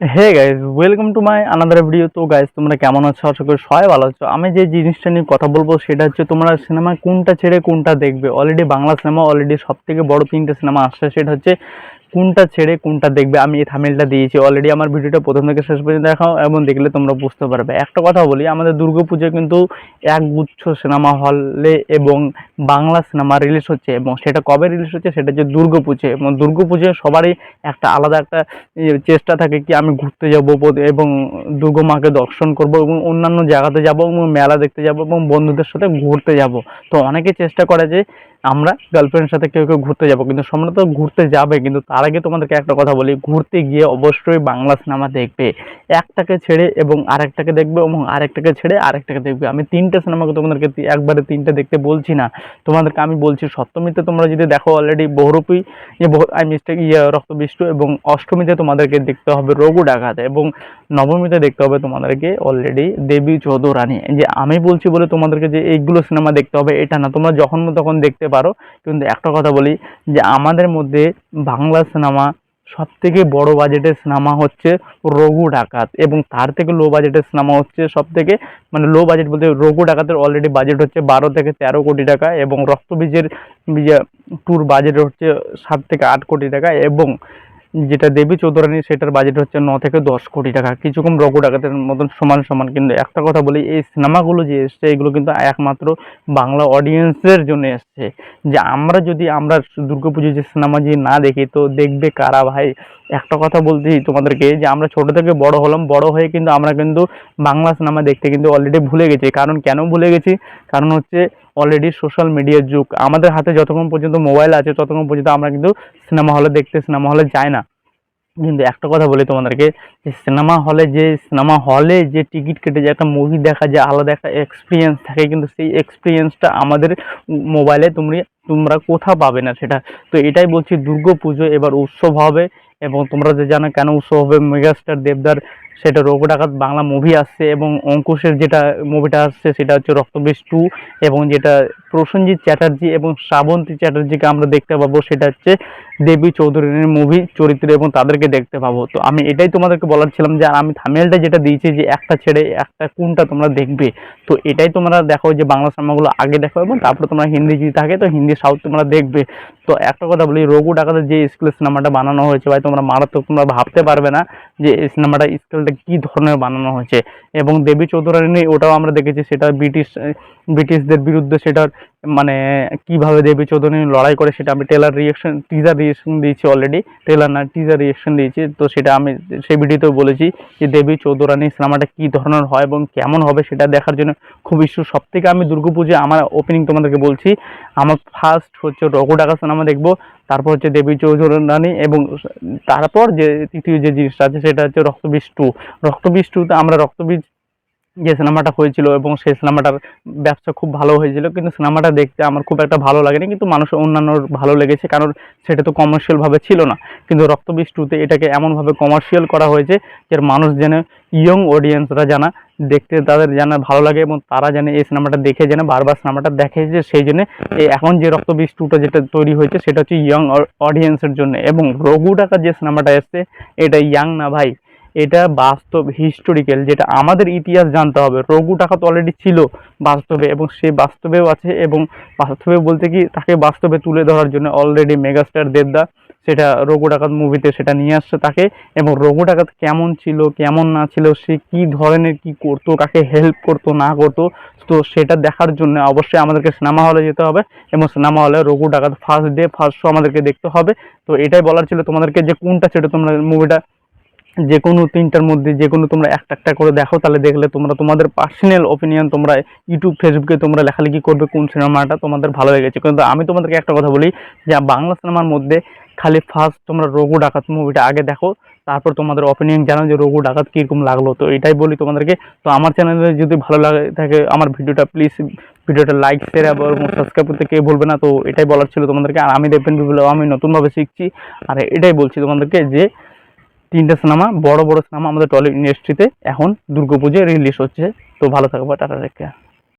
Hey guys welcome to my another video তো guys তোমরা কেমন আছো? আশা করি সবাই ভালো আছো। আমি যে জিনিসটা নিয়ে কথা বলব সেটা হচ্ছে তোমরা সিনেমা কোনটা ছেড়ে কোনটা দেখবে। অলরেডি বাংলা সিনেমা অলরেডি সব থেকে বড় তিনটে সিনেমা আসছে। সেটা হচ্ছে কোনটা ছেড়ে কোনটা দেখবে, আমি এই থামেলটা দিয়েছি অলরেডি আমার ভিডিওটা প্রথম থেকে শেষ পর্যন্ত দেখাও, এবং দেখলে তোমরা বুঝতে পারবে। একটা কথা বলি, আমাদের দুর্গাপুজো কিন্তু এক গুচ্ছ সিনেমা হলে এবং বাংলা সিনেমা রিলিজ হচ্ছে, এবং সেটা কবে রিলিজ হচ্ছে সেটা হচ্ছে দুর্গাপুজো এবং দুর্গাপুজোয় সবারই একটা আলাদা একটা ইয়ে চেষ্টা থাকে কি আমি ঘুরতে যাব এবং দুর্গা মাকে দর্শন করব, এবং অন্যান্য জায়গাতে যাব, এবং মেলা দেখতে যাব, এবং বন্ধুদের সাথে ঘুরতে যাব। তো অনেকে চেষ্টা করে যে আমরা গার্লফ্রেন্ডের সাথে কেউ কেউ ঘুরতে যাব, কিন্তু তোমরা তো ঘুরতে যাবে, কিন্তু তার আগে তোমাদেরকে একটা কথা বলি, ঘুরতে গিয়ে অবশ্যই বাংলা সিনেমা দেখবে। একটাকে ছেড়ে এবং আরেকটাকে দেখবে এবং আরেকটাকে ছেড়ে আরেকটাকে দেখবে। আমি তিনটে সিনেমাকে তোমাদেরকে একবারে তিনটে দেখতে বলছি না। তোমাদেরকে আমি বলছি, সপ্তমীতে তোমরা যদি দেখো অলরেডি বহুরূপী আই মিস্টেক ইয়ে রক্তবিষ্টু এবং অষ্টমীতে তোমাদেরকে দেখতে হবে রঘু ডাকাত এবং নবমীতে দেখতে হবে তোমাদেরকে অলরেডি দেবী চৌধুরানী। যে আমি বলছি বলে তোমাদেরকে যে এইগুলো সিনেমা দেখতে হবে, এটা না। তোমরা যখন তখন দেখতে পারো। কিন্তু একটা কথা বলি যে আমাদের মধ্যে বাংলা সিনেমা সব থেকে বড় বাজেটের সিনেমা হচ্ছে রঘু ডাকাত এবং তার থেকে লো বাজেটের সিনেমা হচ্ছে সব থেকে মানে লো বাজেট বলতে রঘু ডাকাতের অলরেডি বাজেট হচ্ছে বারো থেকে তেরো কোটি টাকা এবং রক্তবীজের ট্যুর বাজেট হচ্ছে সাত থেকে আট কোটি টাকা এবং যেটা দেবী চৌধুরানী, সেটার বাজেট হচ্ছে ন থেকে দশ কোটি টাকা। কিছুক্ষণ রঘু ডাকাতের মতন সমান সমান। কিন্তু একটা কথা বলি, এই সিনেমাগুলো যে এসছে, এগুলো কিন্তু একমাত্র বাংলা অডিয়েন্সের জন্য এসছে। যে আমরা যদি আমরা দুর্গাপুজো যে সিনেমা যদি না দেখি, তো দেখবে কারা ভাই? একটা কথা বলতেই তোমাদেরকে, যে আমরা ছোট থেকে বড় হলাম, বড় হয়ে কিন্তু আমরা কিন্তু বাংলা সিনেমা দেখতে কিন্তু অলরেডি ভুলে গেছি। কারণ কেন ভুলে গেছি? কারণ হচ্ছে অলরেডি সোশ্যাল মিডিয়ার যুগ। আমাদের হাতে যতক্ষণ পর্যন্ত মোবাইল আছে, ততক্ষণ পর্যন্ত আমরা কিন্তু সিনেমা হলে দেখতে সিনেমা হলে যাই না। কিন্তু একটা কথা বলি তোমাদেরকে, যে সিনেমা হলে যে সিনেমা হলে যে টিকিট কেটে যে একটা মুভি দেখা যায়, আলাদা একটা এক্সপিরিয়েন্স থাকে, কিন্তু সেই এক্সপিরিয়েন্সটা আমাদের মোবাইলে তোমরা তোমরা কোথাও পাবে না সেটা। তো এটাই বলছি, দুর্গা পুজো এবার উৎসব হবে, এবং তোমরা যে জানো কেন উৎসব হবে মেগাস্টার দেবদার সেটা রোগ ডাকাত বাংলা মুভি আসছে এবং অঙ্কুশের যেটা মুভিটা আসছে সেটা হচ্ছে রক্তবিষ টু এবং যেটা প্রসেনজিৎ চ্যাটার্জি এবং শ্রাবন্তী চ্যাটার্জিকে আমরা দেখতে পাবো, সেটা হচ্ছে দেবী চৌধুরীর মুভি চরিত্র এবং তাদেরকে দেখতে পাবো। তো আমি এটাই তোমাদেরকে বলার ছিলাম যে, আর আমি থামেলটা যেটা দিয়েছি যে, একটা ছেড়ে একটা কোনটা তোমরা দেখবে। তো এটাই তোমরা দেখো যে, বাংলা সিনেমাগুলো আগে দেখো এবং তারপরে তোমরা হিন্দি যদি থাকে, তো হিন্দি সাউথ তোমরা দেখবে। তো একটা কথা বলি, রঘু ডাকাতের যে স্কুলের সিনেমাটা বানানো হয়েছে ভাই, তোমরা মারাত্মক তোমরা ভাবতে পারবে না যে, এই সিনেমাটা স্কেলটা কী ধরনের বানানো হয়েছে? এবং দেবী চৌধুরানী ওটাও আমরা দেখেছি, সেটা ব্রিটিশ, ব্রিটিশদের বিরুদ্ধে সেটার মানে কীভাবে দেবী চৌধুরানী লড়াই করে সেটা আমি টেলার রিয়েকশন টিজার রিয়েকশন দিয়েছি অলরেডি টেলার না টিজার রিয়েকশন দিয়েছি, তো সেটা আমি সেই ভিডিওতেও বলেছি যে দেবী চৌধুরানী সিনেমাটা কী ধরনের হয় এবং কেমন হবে সেটা দেখার জন্য খুব ইস্যু। সব থেকে আমি দুর্গাপুজো আমার ওপেনিং তোমাদেরকে বলছি, আমার ফার্স্ট হচ্ছে রঘু ডাকা সিনেমা দেখব, তারপর হচ্ছে দেবী চৌধুরানী এবং তারপর যে তৃতীয় যে জিনিসটা আছে সেটা হচ্ছে রক্তবীজ টু রক্তবীজ টুতে আমরা রক্তবীজ যে সিনেমাটা হয়েছিল এবং সেই সিনেমাটার ব্যবসা খুব ভালো হয়েছিল, কিন্তু সিনেমাটা দেখতে আমার খুব একটা ভালো লাগেনি, কিন্তু মানুষ অন্যান্য ভালো লেগেছে, কারণ সেটা তো কমার্শিয়ালভাবে ছিল না। কিন্তু রক্তবীজ টুতে এটাকে এমনভাবে কমার্শিয়াল করা হয়েছে যে মানুষ যেন ইয়ং অডিয়েন্সরা জানা দেখতে, তাদের যেন ভালো লাগে এবং তারা যেন এই সিনেমাটা দেখে যেন, বারবার সিনেমাটা দেখে যে সেই জন্য এখন যে রক্তবীজ টুটা যেটা তৈরি হয়েছে, সেটা হচ্ছে ইয়ং অডিয়েন্সের জন্য। এবং রঘু টাকার যে সিনেমাটা এসছে, এটা ইয়াং না ভাই এটা বাস্তব হিস্টোরিক্যাল যেটা আমাদের ইতিহাস জানতে হবে। রঘু টাকা তো অলরেডি ছিল বাস্তবে এবং সে বাস্তবেও আছে এবং বাস্তবে বলতে কি তাকে বাস্তবে তুলে ধরার জন্য অলরেডি মেগাস্টার দেবদা সেটা রঘু ডাকাত মুভিতে সেটা নিয়ে আসছে তাকে এবং রঘু ডাকাত কেমন ছিল, কেমন না ছিল, সে কি ধরনের কি করতো, কাকে হেল্প করতো, না করতো, তো সেটা দেখার জন্য অবশ্যই আমাদেরকে সিনেমা হলে যেতে হবে এবং সিনেমা হলে রঘু ডাকাত ফার্স্ট ডে ফার্স্ট শো আমাদেরকে দেখতে হবে। তো এটাই বলার ছিল তোমাদেরকে যে কোনটা সেটা তোমরা মুভিটা যে কোনো তিনটার মধ্যে যে কোনো তোমরা একটা একটা করে দেখো, তাহলে দেখলে তোমরা, তোমাদের পার্সোনাল ওপিনিয়ন তোমরা ইউটিউব ফেসবুকে তোমরা লেখালেখি করবে কোন সিনেমাটা তোমাদের ভালো হয়ে গেছে কিন্তু আমি তোমাদেরকে একটা কথা বলি যে, বাংলা সিনেমার মধ্যে খালি ফার্স্ট তোমরা রঘু ডাকাত মুভিটা আগে দেখো, তারপর তোমাদের ওপিনিয়ন জানাও যে, রঘু ডাকাত কীরকম লাগল। তো এটাই বলি তোমাদেরকে। তো আমার চ্যানেলে যদি ভালো লাগে, থাকে আমার ভিডিওটা প্লিজ ভিডিওটা লাইক শেয়ার এবং সাবস্ক্রাইব করতে কেউ বলবে না। তো এটাই বলার ছিল তোমাদেরকে। আর আমি দেখবেন আমি নতুনভাবে শিখছি। আর এটাই বলছি তোমাদেরকে যে তিনটে সিনেমা, বড় বড় সিনেমা আমাদের টলিউড ইন্ডাস্ট্রিতে এখন দুর্গাপুজোয় রিলিজ হচ্ছে। তো ভালো থাকব, টাটা রেখে